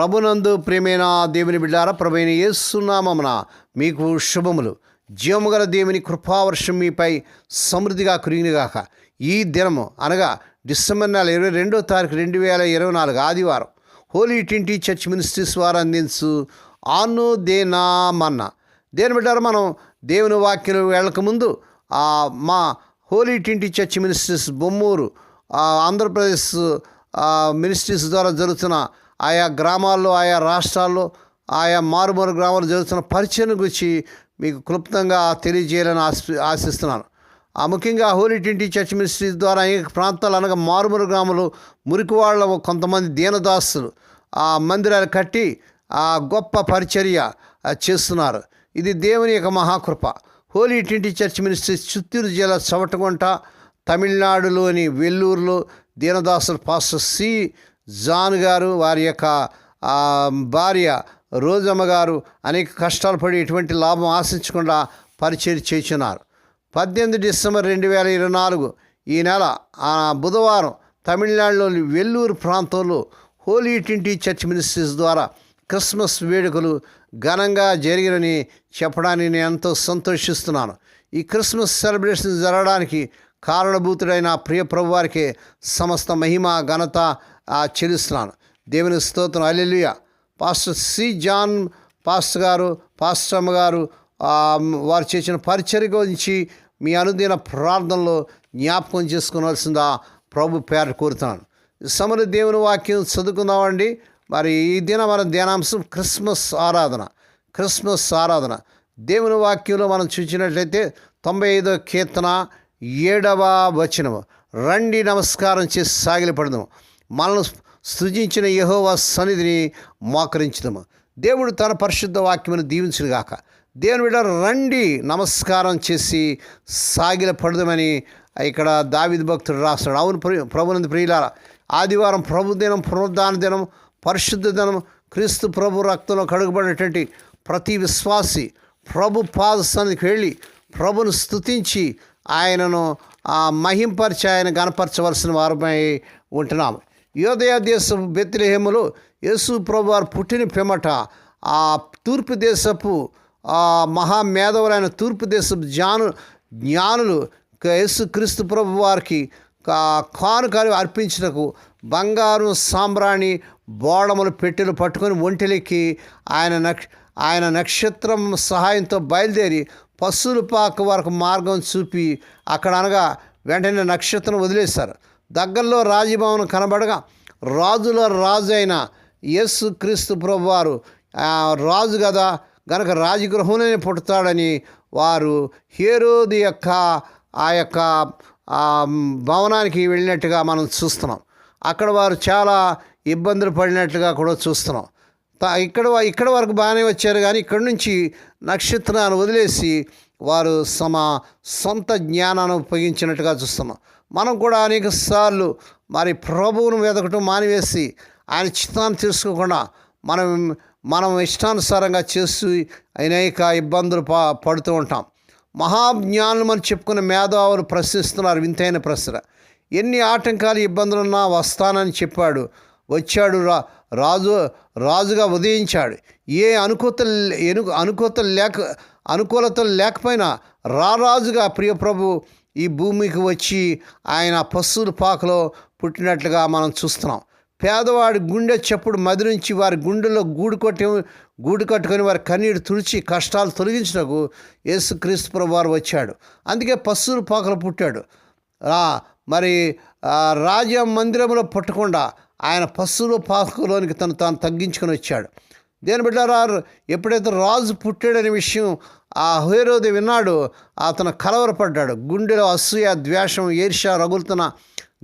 ప్రభునందు ప్రేమైన దేవుని బిడ్డారా ప్రభుని ఏసునామమున మీకు శుభములు. జీవముగల దేవుని కృపావర్షం మీపై సమృద్ధిగా కురిగినగాక ఈ దినము అనగా డిసెంబర్ నెల ఇరవై రెండో తారీఖు రెండు వేల ఇరవై నాలుగు ఆదివారం హోలీ ట్వంటీ చర్చ్ మినిస్ట్రీస్ వారు అందించు ఆను దేనా మన్న. దేని బిడ్డారా మనం దేవుని వాక్యం వెళ్ళకముందు మా holy twenty church ministries Bommuru Andhra Pradesh ministries ద్వారా జరుగుతున్న ఆయా గ్రామాల్లో ఆయా రాష్ట్రాల్లో ఆయా మారుమూరు గ్రామాలు జరుగుతున్న పరిచయం గురించి మీకు క్లుప్తంగా తెలియజేయాలని ఆశి ఆశిస్తున్నాను. ఆ ముఖ్యంగా హోలీ ట్వంటీ చర్చ్ మినిస్ట్రీస్ ద్వారా అనేక ప్రాంతాలు అనగా మారుమూరు గ్రామాలు మురికి వాళ్ళ కొంతమంది దీనదాసులు ఆ మందిరాలు కట్టి ఆ గొప్ప పరిచర్య చేస్తున్నారు. ఇది దేవుని యొక్క మహాకృప. Holy twenty church ministries Chittoor జిల్లా చవటగుంట తమిళనాడులోని వెల్లూరులో దీనదాసులు పాస్టర్ సి జాన్ గారు వారి యొక్క భార్య రోజమ్మ గారు అనేక కష్టాలు పడి ఎటువంటి లాభం ఆశించకుండా పరిచయం చేస్తున్నారు. పద్దెనిమిది డిసెంబర్ రెండు వేల ఇరవై నాలుగు ఈ నెల ఆ బుధవారం తమిళనాడులోని వెల్లూరు ప్రాంతంలో హోలీ ట్వంటీ చర్చ్ మినిస్ట్రీస్ ద్వారా క్రిస్మస్ వేడుకలు ఘనంగా జరిగినని చెప్పడానికి నేను ఎంతో సంతోషిస్తున్నాను. ఈ క్రిస్మస్ సెలబ్రేషన్ జరగడానికి కారణభూతుడైన ప్రియ ప్రభువారికి సమస్త మహిమ ఘనత చెల్లిస్తున్నాను దేవుని స్తోత్రం. Hallelujah pastor C John pastor గారు పాస్టర్ అమ్మ గారు వారు చేసిన పరిచర్య గురించి మీ అనుదిన ప్రార్థనలో జ్ఞాపకం చేసుకోవాల్సిందా ప్రభు పేరు కోరుతున్నాను. సమర దేవుని వాక్యం చదువుకుందామండి. మరి ఈ దిన మన ధ్యానాంశం క్రిస్మస్ ఆరాధన. క్రిస్మస్ ఆరాధన. దేవుని వాక్యంలో మనం చూసినట్లయితే తొంభై ఐదో కీర్తన ఏడవ వచనము. రండి నమస్కారం చేసి సాగిలపడదాము. మనల్ని సృజించిన యహోవా సన్నిధిని మోకరించదము దేవుడు తన పరిశుద్ధ వాక్యమును దీవించుగాక దేవుని బిడ్డ రండి నమస్కారం చేసి సాగిల పడదామని ఇక్కడ దావిద్ భక్తుడు రాస్తాడు అవును ప్రి- ప్రియులార ఆదివారం ప్రభు దినం పునరుద్ధాన దినం పరిశుద్ధ దినం క్రీస్తు ప్రభు రక్తంలో కడుగుబడినటువంటి ప్రతి విశ్వాసి ప్రభు పాదస్థానికి వెళ్ళి ప్రభును స్థుతించి ఆయనను ఆ మహింపరిచి ఆయన గనపరచవలసిన వారమై ఉంటున్నాము. యోదయ దేశపు బెత్తిలేహములో యేసు ప్రభువారు పుట్టిన పిమ్మట ఆ తూర్పు దేశపు మహామేధవులైన తూర్పు దేశపు జ్ఞాను జ్ఞానులు యేసు క్రీస్తు ప్రభు వారికి కానుకలు అర్పించటకు బంగారు సాంబ్రాణి బోడములు పెట్టెలు పట్టుకొని ఒంటెలెక్కి ఆయన నక్ష ఆయన నక్షత్రం సహాయంతో బయలుదేరి పశువుల పాక వరకు మార్గం చూపి అక్కడ అనగా వెంటనే నక్షత్రం వదిలేశారు. దగ్గరలో రాజభవనం కనబడగా రాజుల రాజు అయిన యస్సు క్రీస్తు ప్రభు వారు రాజు కదా గనక రాజగృహంలోనే పుడతాడని వారు హేరోది యొక్క ఆ యొక్క భవనానికి వెళ్ళినట్టుగా మనం చూస్తున్నాం. అక్కడ వారు చాలా ఇబ్బందులు పడినట్లుగా కూడా చూస్తున్నాం. త- ఇక్కడ వ- ఇక్కడ వరకు బాగానే వచ్చారు కానీ ఇక్కడ నుంచి నక్షత్రాన్ని వదిలేసి వారు సమ సొంత జ్ఞానాన్ని ఉపయోగించినట్టుగా చూస్తున్నాం. మనం కూడా అనేక సార్లు మరి ప్రభువును వెతకటం మానివేసి ఆయన చిత్తాన్ని తెలుసుకోకుండా మనం మనం ఇష్టానుసారంగా చేస్తూ అనేక ఇబ్బందులు ప పడుతూ ఉంటాం. మహాజ్ఞానులు మనం చెప్పుకున్న మేధావులు ప్రశ్నిస్తున్నారు వింతైన ప్రశ్న. ఎన్ని ఆటంకాలు ఇబ్బందులున్నా వస్తానని చెప్పాడు. వచ్చాడు రా రాజు రాజుగా ఉదయించాడు. ఏ అనుకూత ఎను అనుకూతలు లేక అనుకూలతలు లేకపోయినా రారాజుగా ప్రియ ప్రభు ఈ భూమికి వచ్చి ఆయన పశువుల పాకలో పుట్టినట్లుగా మనం చూస్తున్నాం. పేదవాడి గుండె చెప్పుడు మది నుంచి వారి గుండెలో గూడు కొట్టి గూడు కట్టుకొని వారి కన్నీరు తుడిచి కష్టాలు తొలగించినకు యేసుక్రీస్తు ప్రభు వారు వచ్చాడు. అందుకే పశువుల పాకలో పుట్టాడు. మరి ఆ, రాజ మందిరంలో పుట్టకుండా ఆయన పశువుల పాకలోనికి తను తాను తగ్గించుకొని వచ్చాడు. దేని బిడ్డారా ఎప్పుడైతే రాజు పుట్టాడనే విషయం ఆ హేరోది విన్నాడు అతను కలవరపడ్డాడు. గుండెలో అసూయ ద్వేషం ఈర్ష్య రగులుతున్న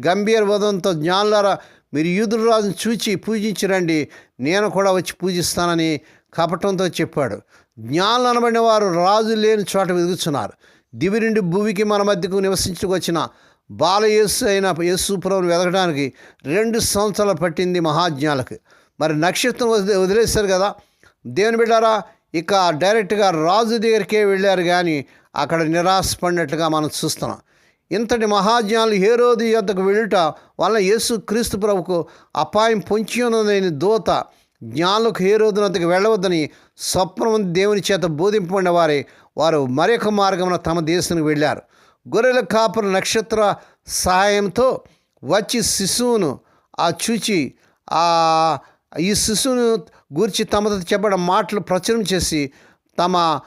గంభీర వదంతో జ్ఞానులారా మీరు యూదుల రాజును చూచి పూజించిరండి నేను కూడా వచ్చి పూజిస్తానని కపటంతో చెప్పాడు. జ్ఞానులు అనబడిన వారు రాజు లేని చోట వెతుకుతున్నారు దివి నుండి భూమికి మన మధ్యకు నివసించుకొచ్చిన బాలయేసు అయిన యేసుపురం వెతకడానికి రెండు సంవత్సరాలు పట్టింది మహాజ్ఞాలకు మరి నక్షత్రం వదిలే వదిలేశారు కదా. దేవుని బిడ్డారా ఇక డైరెక్ట్గా రాజు దగ్గరికే వెళ్ళారు కానీ అక్కడ నిరాశపడినట్టుగా మనం చూస్తున్నాం. ఇంతటి మహాజ్ఞాలు హేరోది యొద్దకు వెళ్ళుట వల్ల యేసు క్రీస్తు ప్రభుకు అపాయం పొంచి ఉన్నదని దూత జ్ఞానులకు ఏ వెళ్ళవద్దని స్వప్నం దేవుని చేత బోధింపబడిన వారే వారు మరొక మార్గమున తమ దేశానికి వెళ్ళారు. గొర్రెల కాపుర నక్షత్ర సహాయంతో వచ్చి శిశువును ఆ చూచి ఆ ఈ శిశువును గూర్చి తమతో చెప్పడం మాటలు ప్రచురం చేసి తమ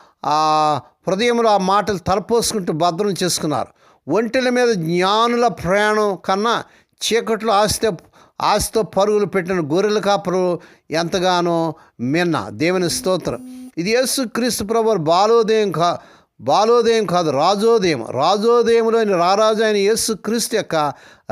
హృదయంలో ఆ మాటలు తలపోసుకుంటూ భద్రం చేసుకున్నారు. ఒంటెల మీద జ్ఞానుల ప్రయాణం కన్నా చీకట్లో ఆస్తి ఆస్తితో పరుగులు పెట్టిన గొర్రెల కాపరు ఎంతగానో మిన్న. దేవుని స్తోత్రం. ఇది యేసు క్రీస్తు ప్రభు బాలోదయం కా బాలోదయం కాదు రాజోదయం. రాజోదయంలోని రారాజు అయిన యేసు క్రీస్తు యొక్క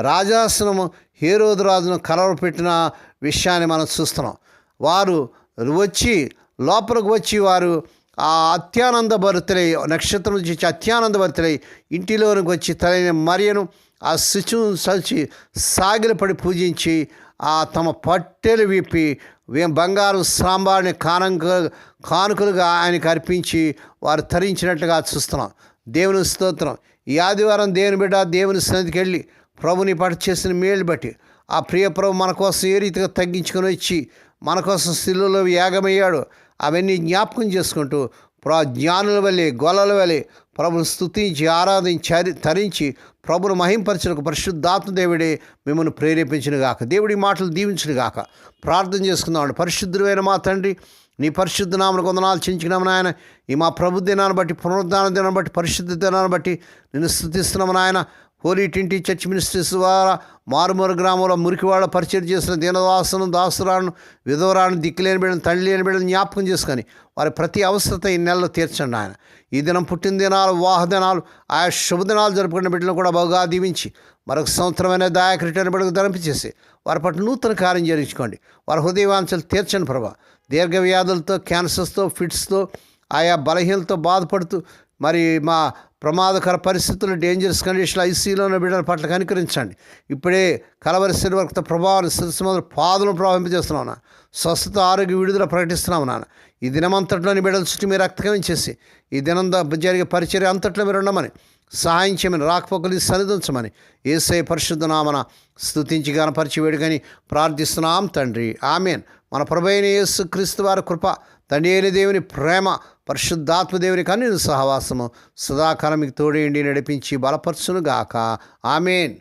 రాజాసనము హేరోదు రాజును కలవపెట్టిన విషయాన్ని మనం చూస్తున్నాం. వారు వచ్చి లోపలికి వచ్చి వారు ఆ అత్యానంద భరితులై నక్షత్రం నుంచి వచ్చి అత్యానంద భరితులై ఇంటిలోనికి వచ్చి తలైన మరియను ఆ శిశువును సలిచి సాగిలపడి పూజించి ఆ తమ పట్టెలు విప్పి బంగారు సాంబాడిని కానుక కానుకలుగా ఆయనకు అర్పించి వారు తరించినట్లుగా చూస్తున్నాం. దేవుని స్తోత్రం. ఈ ఆదివారం దేవుని బిడ్డ దేవుని సన్నిధికి వెళ్ళి ప్రభుని పట్టు చేసిన మేలు బట్టి ఆ ప్రియప్రభు మన కోసం ఏ రీతిగా తగ్గించుకొని వచ్చి మన కోసం శిల్లులో యాగమయ్యాడు అవన్నీ జ్ఞాపకం చేసుకుంటూ ప్ర జ్ఞానుల వలె గొలల వలె ప్రభుని స్థుతించి ఆరాధించి తరించి ప్రభును మహింపరచిన పరిశుద్ధాత్మ దేవుడే మిమ్మల్ని ప్రేరేపించిన గాక దేవుడి మాటలు దీవించిన గాక ప్రార్థన చేసుకుందామండి పరిశుద్ధుడైన మా తండ్రి నీ పరిశుద్ధ నామను కొందనాలు చించుకున్నాము నాయన. ఈ మా ప్రభు దినాన్ని బట్టి పునరుద్ధాన దినాన్ని బట్టి పరిశుద్ధ దినాన్ని బట్టి నిన్ను స్థుతిస్తున్నాము నాయన. హోలీ టింటి చర్చ్ మినిస్ట్రీస్ ద్వారా మారుమూర గ్రామంలో మురికివాడ పరిచయం చేసిన దీనదాసును దాసురాను విధవరాను దిక్కులేని బిడ్డను తల్లి లేని బిడ్డను జ్ఞాపకం చేసుకొని వారి ప్రతి అవసరత ఈ నెలలో తీర్చండి ఆయన. ఈ దినం పుట్టిన దినాలు దినాలు ఆయా శుభదినాలు జరుపుకున్న బిడ్డలను కూడా బాగా దీవించి మరొక సంవత్సరమైన దాయక రిటర్న్ బిడ్డకు ధరింపచేసి వారి పట్ల నూతన కార్యం జరిగించుకోండి. వారి హృదయవాంఛలు తీర్చండి ప్రభా. దీర్ఘ వ్యాధులతో క్యాన్సర్స్తో ఫిట్స్తో ఆయా బలహీనతో బాధపడుతూ మరి మా ప్రమాదకర పరిస్థితులు డేంజరస్ కండిషన్ ఐసీలో ఉన్న బిడ్డల పట్ల కనికరించండి. ఇప్పుడే కలవరి శరీరక్త ప్రభావం శిరస్సు మొదలు పాదులను ప్రవహింపజేస్తున్నాం నాన్న. స్వస్థత ఆరోగ్య విడుదల ప్రకటిస్తున్నాము నాన్న. ఈ దినమంతట్లోని బిడ్డల చుట్టూ మీరు రక్తకం చేసి ఈ దినం జరిగే పరిచర్య అంతట్లో మీరు ఉండమని సహాయం చేయమని రాకపోకలు సన్నిధించమని ఏసై పరిశుద్ధ నామన స్తుతించి గనపరిచి వేడుకని ప్రార్థిస్తున్నాం తండ్రి. ఆమెన్. మన ప్రభైన యేసు క్రీస్తు వారి కృప తండ్రి అయిన దేవుని ప్రేమ పరిశుద్ధాత్మ దేవుని సహవాసము సదాకాలం మీకు తోడేండి నడిపించి బలపరచునుగాక. ఆమెన్.